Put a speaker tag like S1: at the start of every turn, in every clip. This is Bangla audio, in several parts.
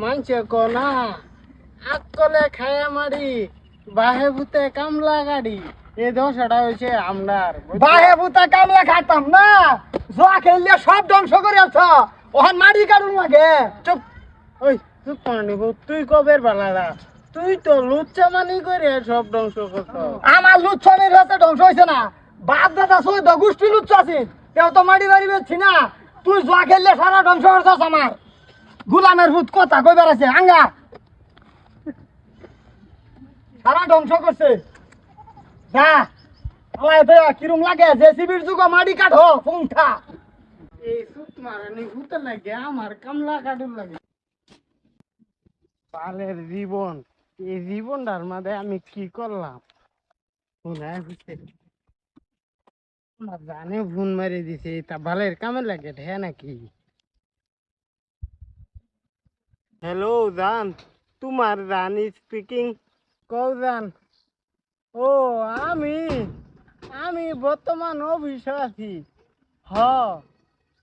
S1: মানছে কোনা আকলে খায়া মারি বাহে ভূতে কামলা গাড়ি। এ দশাটা হয়েছে আমরার
S2: বাহে বুতা কামলা খাইতাম না? জোয়া খেললে সব ধ্বংস করে আছ ওখান মাটি কাটুন লাগে?
S1: চুপ। ওই তুই পানি তুই কবের বালারা? তুই তো লুচ্চা মানি করে সব ধ্বংস করছ।
S2: আমার লুচ্ছনের হাতে ধ্বংস হয়েছে না। বাপ দাদা সই তো গোষ্ঠী লুচ্ছ আছিস কেউ তো মারি বাড়ি বেছি না। তুই জোয়া খেললে সারা ধ্বংস করছস আমার। গুলামের ভূত কথা কই বেড়াছে আঙ্গা! সারা ধ্বংস করছে। যা আমায় তো কিরম লাগে? যে সিবির যুগ মাটি কাটো ফুংঠা।
S1: এই সুত মারানি ভূতে লাগে আমার কামলা কাটুর লাগে। পালের জীবন এই জীবনটার মাঝে আমি কি করলাম? শুনায় হচ্ছে জানে ফোন মারি দিছে তা বালের কামে লাগে ঢে নাকি? হ্যালো জান তোমার জান স্পিকিং কও জান ও আমি আমি বর্তমান অফিসে আছি। হ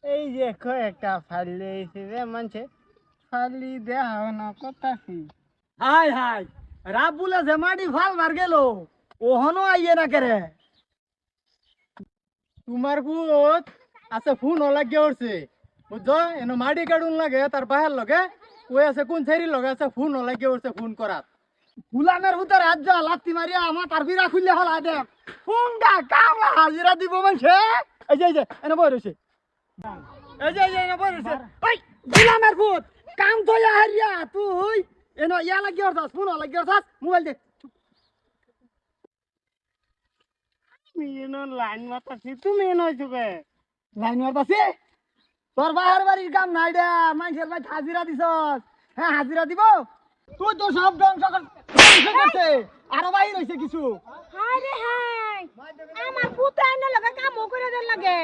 S1: এই যে কয়েকটা ফাইল দিয়েছে রে মানছে। ফাইলি দেওয়া না করতাছি
S2: হাই হাই রাব বলে যে মাটি ফাল মার গেল। ওহনো আইয়ে না কেরে?
S1: তোমার কুত আছে ফোন লাগিয়ে উঠছে। বুঝছ? এনো মাটি কাটুন লাগে তার বাহের লগে। ওই আছে কোন ছেড়ি লগে আছে ফোন লাগিয়ে উঠছে ফোন করাত
S2: গুলামের ভিতরে রাজ্য লাত্তি মারিয়া আমার তার বিরা খুললে হলা দে ফুংডা কামলা হাজিরা দিব মানছে। এই যে এই যে এনে বই রইছে। এই যে এই যে এনে বই রইছে। ওই গুলামের ভূত কাম তো হারিয়া তুই। এনো ইয়া লাগি অর্থাস ফোন লাগি অর্থাস মোবাইল দে।
S1: তুমি এনো লাইন মাতাছি তুমি এনো চুকে
S2: লাইন মারতাছে তোর বাহার বাড়ির কাম নাই দে মানুষের ভাই হাজিরা দিছস। হ্যাঁ হাজিরা দিব? তুই তো সব ধ্বংস কর ধ্বংস করছে আরও বাইর হইছে কিছু।
S3: হায় রে আমার পুত্র আইনে লগে কামও করে দেন লাগে।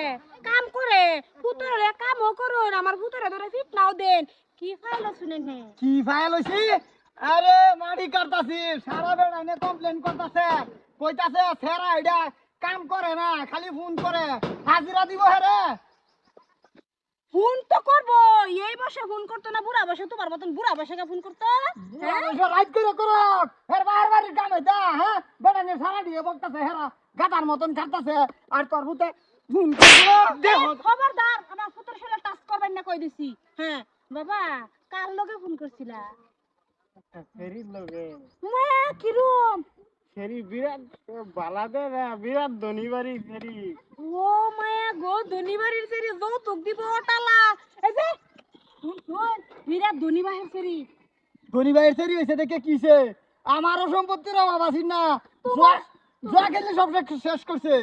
S3: কাম করে। পুত্র রে কামও করুন। আমার পুত্রে ধরে ফিট নাও দেন। কি ফাইল শুনেন হে
S2: কি ফাইল হইছি? আরে মাটি কাটতাছি। সারা বেড়া এনে কমপ্লেন করতাছে। কইতাছে সেরা এটা কাম করে না খালি ফোন করে। হাজিরা দিব হেরে
S3: ফোন তো করব। এই বসে ফোন করতো না বুড়া বসে তোমার মতন বুড়া বসে ফোন করতো? হ্যাঁ?
S2: রাইট করে করো বাহার বাড়ির কাম হইতা হ্যাঁ? বেড়া নিয়ে সারা দিয়ে বকতাছে হেরা গাদার মতন কাটতাছে আর তোর ভূতে ফোন করব
S3: দেহ খবরদার আমার পুত্রের সাথে টাচ করবেন না কই দিছি। হ্যাঁ বাবা কার লগে ফোন করছিলা?
S1: ফেরির লগে।
S3: মা কিরম
S1: ফেরি বিরাট বালাদে বিরাট ধনী ফেরি।
S3: ও মায়া গো ধনীবাড়ির সেরি যৌতুক দিব টালা এই যে বিরাট ধনী বাহের সেরি
S2: ধনী ভাইয়ের সেরি হইছে দেখে কিছে আমারও সম্পত্তির অভাব আছে না। জোয়া- খেলে সব শেষ করছে।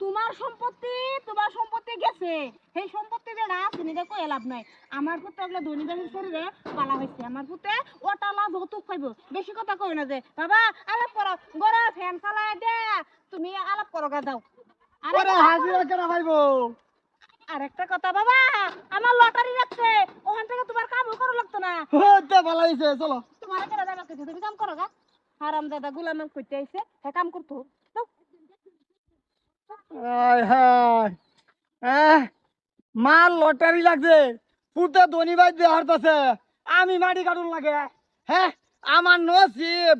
S3: তোমার সম্পত্তি তোমার সম্পত্তি গেছে। সেই সম্পত্তি যে আছে নিজে কই লাভ নাই। আমার পুত্র এগুলো ধনী বাহের শরীরে পালা হয়েছে আমার পুত্রে ও টালা যৌতুক খাইব বেশি কথা কই না যে বাবা আলাপ করো। গড়া ফ্যান চালায় দে। তুমি আলাপ করো গা যাও। আরে
S2: হাজিরা কেন পাইবো?
S3: আরেকটা কথা বাবা! আমার লটারি রাখছে ওখান থেকে তোমার কামও করা লাগতো না।
S2: হতে ভালো হয়েছে চলো।
S3: তোমার কেন কইছে তুমি কাম করো গা। হারাম দাদা গুলাম কইতে আইছে হে কাম করতো।
S2: মার লটারি লাগছে। পুতে ধনী ভাই দেওয়ার আমি মাটি কাটুন লাগে। হ্যাঁ আমার নসিব।